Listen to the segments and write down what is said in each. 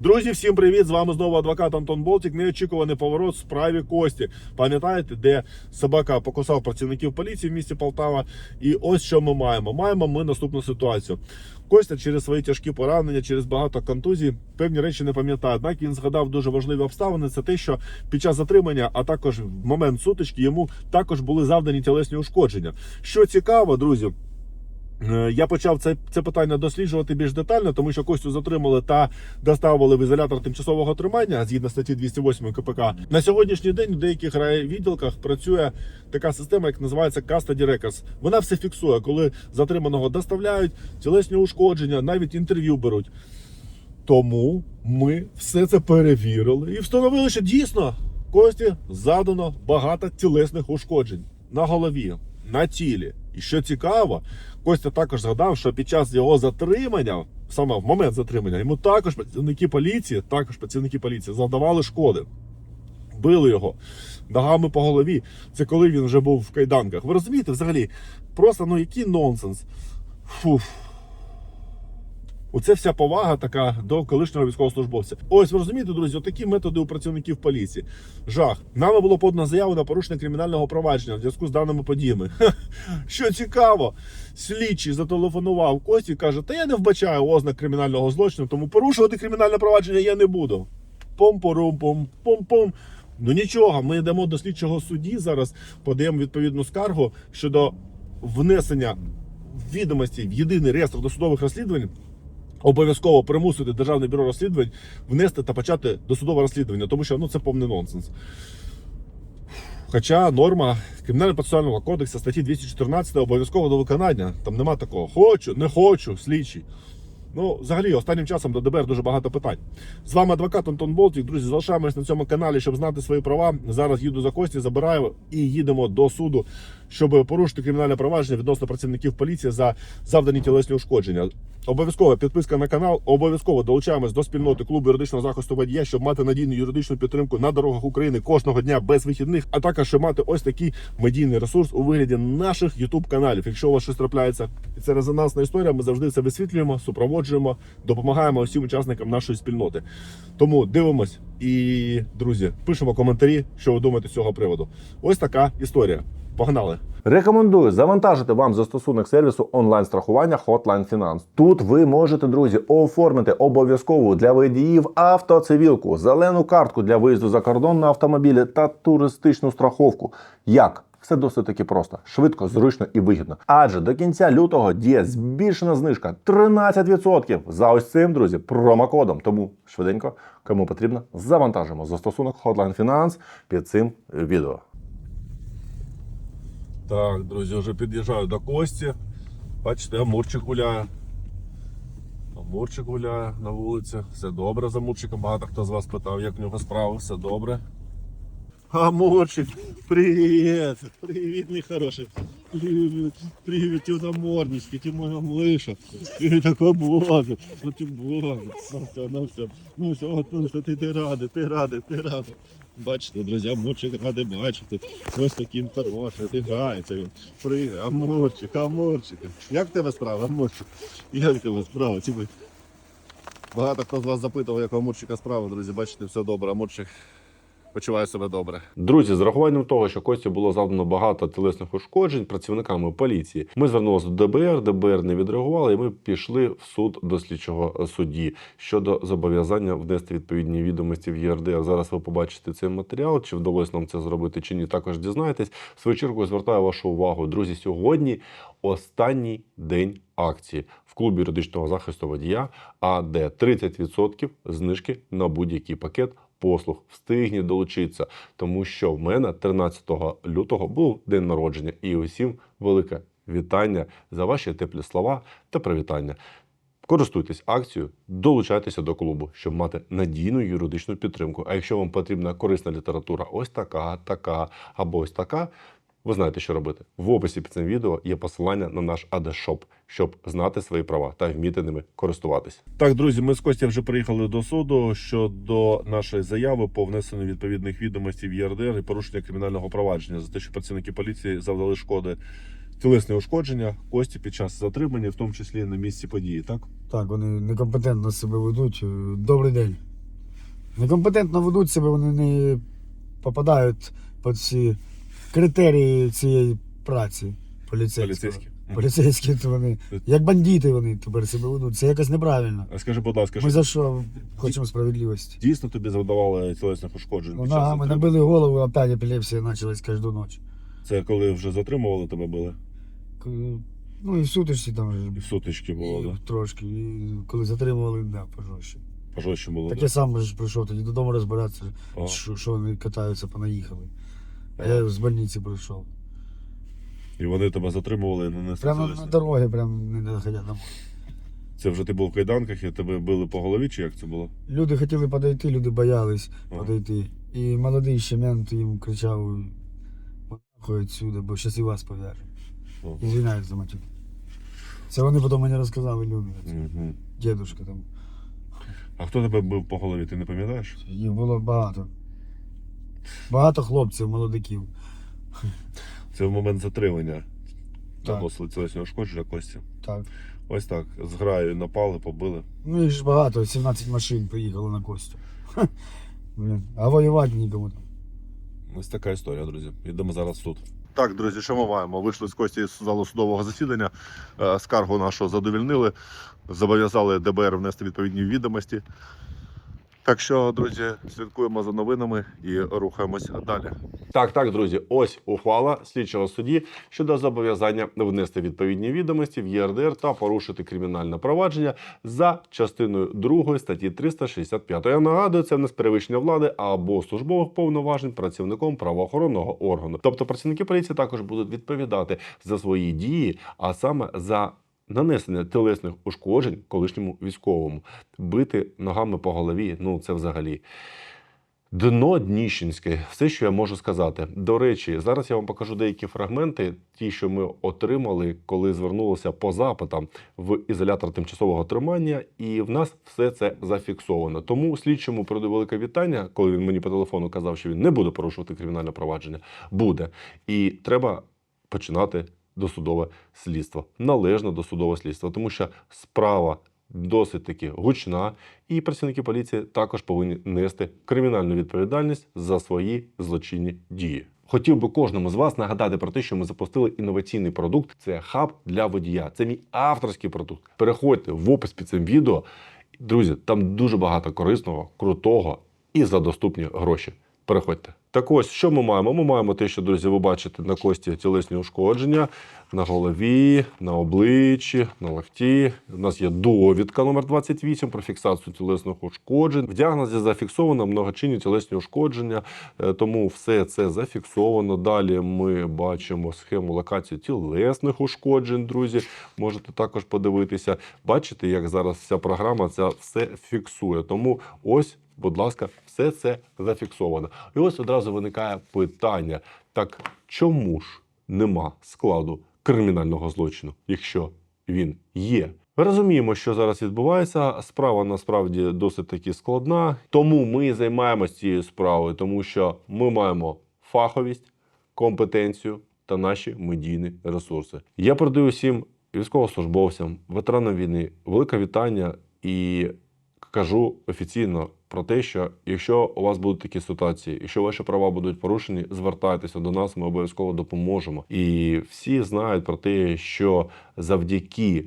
Друзі, всім привіт! З вами знову адвокат Антон Болтик. Неочікуваний поворот в справі Кості. Пам'ятаєте, де собака покусав працівників поліції в місті Полтава? І ось що ми маємо. Маємо ми наступну ситуацію. Костя через свої тяжкі поранення, через багато контузій, певні речі не пам'ятає. Однак він згадав дуже важливі обставини. Це те, що під час затримання, а також в момент сутички, йому також були завдані тілесні ушкодження. Що цікаво, друзі. Е, Я почав це, це питання досліджувати більш детально, тому що Костю затримали та доставили в ізолятор тимчасового тримання згідно статті 208 КПК. На сьогоднішній день у деяких райвідділках працює така система, як називається Custody Records. Вона все фіксує, коли затриманого доставляють, тілесні ушкодження, навіть інтерв'ю беруть. Тому ми все це перевірили і встановили, що дійсно Кості задано багато тілесних ушкоджень на голові, на тілі. І що цікаво, Костя також згадав, що під час його затримання, саме в момент затримання, йому також працівники поліції, також працівники поліції завдавали шкоди. Били його ногами по голові. Це коли він вже був в кайданках. Ви розумієте, взагалі, просто ну який нонсенс. Фуф. Оце вся повага така до колишнього військовослужбовця. Ось ви розумієте, друзі, отакі методи у працівників поліції. Жах. Нами було подано заяву на порушення кримінального провадження в зв'язку з даними подіями. Ха, Що цікаво, слідчий зателефонував Кості і каже: Та я не вбачаю ознак кримінального злочину, тому порушувати кримінальне провадження я не буду. Пом-порум-пом, пом-пом. Ну нічого, ми йдемо до слідчого судді зараз, подаємо відповідну скаргу щодо внесення відомостей в єдиний реєстр досудових розслідувань. Обов'язково примусити Державне бюро розслідувань внести та почати досудове розслідування, тому що ну це повний нонсенс. Хоча норма кримінально-процесуального кодексу статті 214 обов'язково до виконання. Там нема такого. Хочу, не хочу, слідчий. Ну, взагалі, останнім часом до ДБР дуже багато питань. З вами адвокат Антон Болтик. Друзі, залишаємось на цьому каналі, щоб знати свої права. Зараз їду за Кості, забираю і їдемо до суду, щоб порушити кримінальне провадження відносно працівників поліції за завдані тілесні ушкодження. Обов'язково підписка на канал, обов'язково долучаємось до спільноти клубу юридичного захисту водія, щоб мати надійну юридичну підтримку на дорогах України кожного дня без вихідних, а також щоб мати ось такий медійний ресурс у вигляді наших youtube каналів. Якщо у вас щось трапляється, і це резонансна історія, ми завжди це висвітлюємо, супроводжуємо, допомагаємо усім учасникам нашої спільноти. Тому дивимось і друзі, пишемо коментарі, що ви думаєте з цього приводу. Ось така історія. Погнали! Рекомендую завантажити вам застосунок сервісу онлайн-страхування Hotline Finance. Тут ви можете, друзі, оформити обов'язкову для водіїв автоцивілку, зелену картку для виїзду за кордон на автомобілі та туристичну страховку. Як? Все досить таки просто, швидко, зручно і вигідно. Адже до кінця лютого діє збільшена знижка 13% за ось цим, друзі, промокодом. Тому швиденько, кому потрібно, завантажимо застосунок Hotline Finance під цим відео. Так, друзі, вже під'їжджаю до Кості. Бачите, Амурчик гуляє. Амурчик гуляє на вулиці. Все добре з Амурчиком. Багато хто з вас питав, як в нього справи, все добре. Амурчик, привіт! Привіт, мій хороший. Привіт, привіт, ти наморнички, ти моя миша. Ти така бога, ну ти бога. Ну все, ну все, ну все, ну все, ти, ти радий, ти радий, ти радий. Бачите, друзі, мурчик ради бачити. Ось таким хороший, ти грається він. Пригає, Амурчик, Амурчик. Як в тебе справа, Амурчик? Як в тебе справа? Ті Багато хто з вас запитував, як у Амурчика справа, друзі, бачите, все добре. Амурчик почуває себе добре. Друзі, з урахуванням того, що Кості було завдано багато тілесних ушкоджень працівниками поліції, ми звернулися до ДБР. ДБР не відреагували, і ми пішли в суд до слідчого судді щодо зобов'язання внести відповідні відомості в ЄРДР. Зараз ви побачите цей матеріал. Чи вдалося нам це зробити, чи ні, також дізнаєтесь. В свою чергу звертаю вашу увагу, друзі. Сьогодні останній день акції в клубі юридичного захисту водія, а де 30% знижки на будь-який пакет послуг. Встигніть долучитися, тому що в мене 13 лютого був день народження, і усім велике вітання за ваші теплі слова та привітання. Користуйтесь акцією, долучайтеся до клубу, щоб мати надійну юридичну підтримку. А якщо вам потрібна корисна література, ось така, така або ось така. Ви знаєте, що робити. В описі під цим відео є посилання на наш ADShop, щоб знати свої права та вміти ними користуватись. Так, друзі, ми з Костя вже приїхали до суду щодо нашої заяви по внесенню відповідних відомостей в ЄРДР і порушення кримінального провадження за те, що працівники поліції завдали шкоди тілесне ушкодження Кості під час затримання, в тому числі на місці події. Так Так, вони некомпетентно себе ведуть. Добрий день. Некомпетентно ведуть себе, вони не попадають під всі критерії цієї праці поліцейського. Поліцейські. Поліцейські то вони, як бандити вони тепер себе ведуть. Це якось неправильно. А скажи, будь ласка, Ми що за що хочемо справедливості? дійсно тобі завдавали тілесних ушкоджень? Ну, під час ногами затримання? набили голову, опять епілепсія почалась кожну ніч. Це коли вже затримували тебе були? К- Ну і в сутичці там І вже в сутички було, і да? трошки. І коли затримували, да, пожорстче. Пожорстче було, Так да? я сам ж прийшов тоді додому розбиратися, Ага. що, що вони катаються, понаїхали. А я з больниці прийшов. І вони тебе затримували і нанесли Прямо тілесні? на дорогі, прям не доходя домой. Це вже ти був в кайданках і тебе били по голові, чи як це було? Люди хотіли подойти, люди боялись Ага. подойти. І молодий ще мент їм кричав, нахуй відсюди, бо щас і вас пов'яжу. Ага. Ізвиняюсь за матюк. Це вони потім мені розказали люди. Мгм. Дідушка там. А хто тебе бив по голові, ти не пам'ятаєш? Їх було багато. Багато хлопців, молодиків. Це в момент затримання. Так. Наносили тілесні ушкодження Кості. Так. Ось так. З граю напали, побили. Ну їх ж багато, 17 машин приїхало на Костю. Ха, Блін. А воювати нікому там. Ось така історія, друзі. Йдемо зараз в суд. Так, друзі, що ми маємо? Вийшли з Кості з залу судового засідання. Е, Скаргу нашу задовільнили, зобов'язали ДБР внести відповідні відомості. Так що, друзі, слідкуємо за новинами і рухаємось далі. Так, так, друзі, ось ухвала слідчого судді щодо зобов'язання внести відповідні відомості в ЄРДР та порушити кримінальне провадження за частиною 2 статті 365. Я нагадую, це в нас перевищення влади або службових повноважень працівником правоохоронного органу. Тобто працівники поліції також будуть відповідати за свої дії, а саме за нанесення тілесних ушкоджень колишньому військовому, бити ногами по голові. Ну це взагалі. Дно Дніщенське, все, що я можу сказати. До речі, зараз я вам покажу деякі фрагменти, ті, що ми отримали, коли звернулися по запитам в ізолятор тимчасового тримання, і в нас все це зафіксовано. Тому слідчому передаю велике вітання, коли він мені по телефону казав, що він не буде порушувати кримінальне провадження. Буде. І треба починати досудове слідство, належне досудове слідство, тому що справа досить таки гучна, і працівники поліції також повинні нести кримінальну відповідальність за свої злочинні дії. Хотів би кожному з вас нагадати про те, що ми запустили інноваційний продукт. Це хаб для водія. Це мій авторський продукт. Переходьте в опис під цим відео. Друзі, там дуже багато корисного, крутого і за доступні гроші. Переходьте. Так ось, що ми маємо? Ми маємо те, що, друзі, ви бачите на кості тілесні ушкодження на голові, на обличчі, на лахті. У нас є довідка номер 28 про фіксацію тілесних ушкоджень. В діагнозі зафіксовано многочинні тілесні ушкодження, е, тому все це зафіксовано. Далі ми бачимо схему локації тілесних ушкоджень, друзі. Можете також подивитися. Бачите, як зараз вся програма це все фіксує. Тому ось. Будь ласка, все це зафіксовано. І ось одразу виникає питання: так чому ж нема складу кримінального злочину, якщо він є? Ми розуміємо, що зараз відбувається. Справа насправді досить таки складна. Тому ми займаємося цією справою, тому що ми маємо фаховість, компетенцію та наші медійні ресурси. Я передаю всім військовослужбовцям, ветеранам війни, велике вітання і кажу офіційно про те, що якщо у вас будуть такі ситуації, якщо ваші права будуть порушені, звертайтеся до нас, ми обов'язково допоможемо. І всі знають про те, що завдяки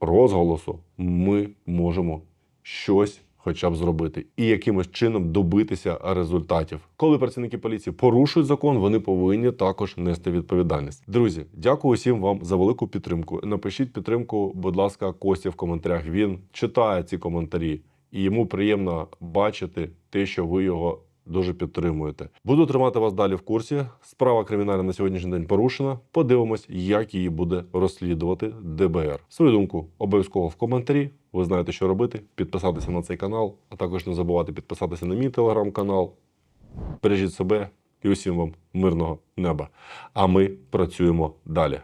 розголосу ми можемо щось. Хоча б зробити і якимось чином добитися результатів. Коли працівники поліції порушують закон, вони повинні також нести відповідальність. Друзі, дякую всім вам за велику підтримку. Напишіть підтримку, будь ласка, Кості в коментарях. Він читає ці коментарі, і йому приємно бачити те, що ви його дуже підтримуєте. Буду тримати вас далі в курсі. Справа кримінальна на сьогоднішній день порушена. Подивимось, як її буде розслідувати ДБР. Свою думку обов'язково в коментарі. Ви знаєте, що робити. Підписатися на цей канал, а також не забувати підписатися на мій телеграм-канал. Бережіть себе і усім вам мирного неба. А ми працюємо далі.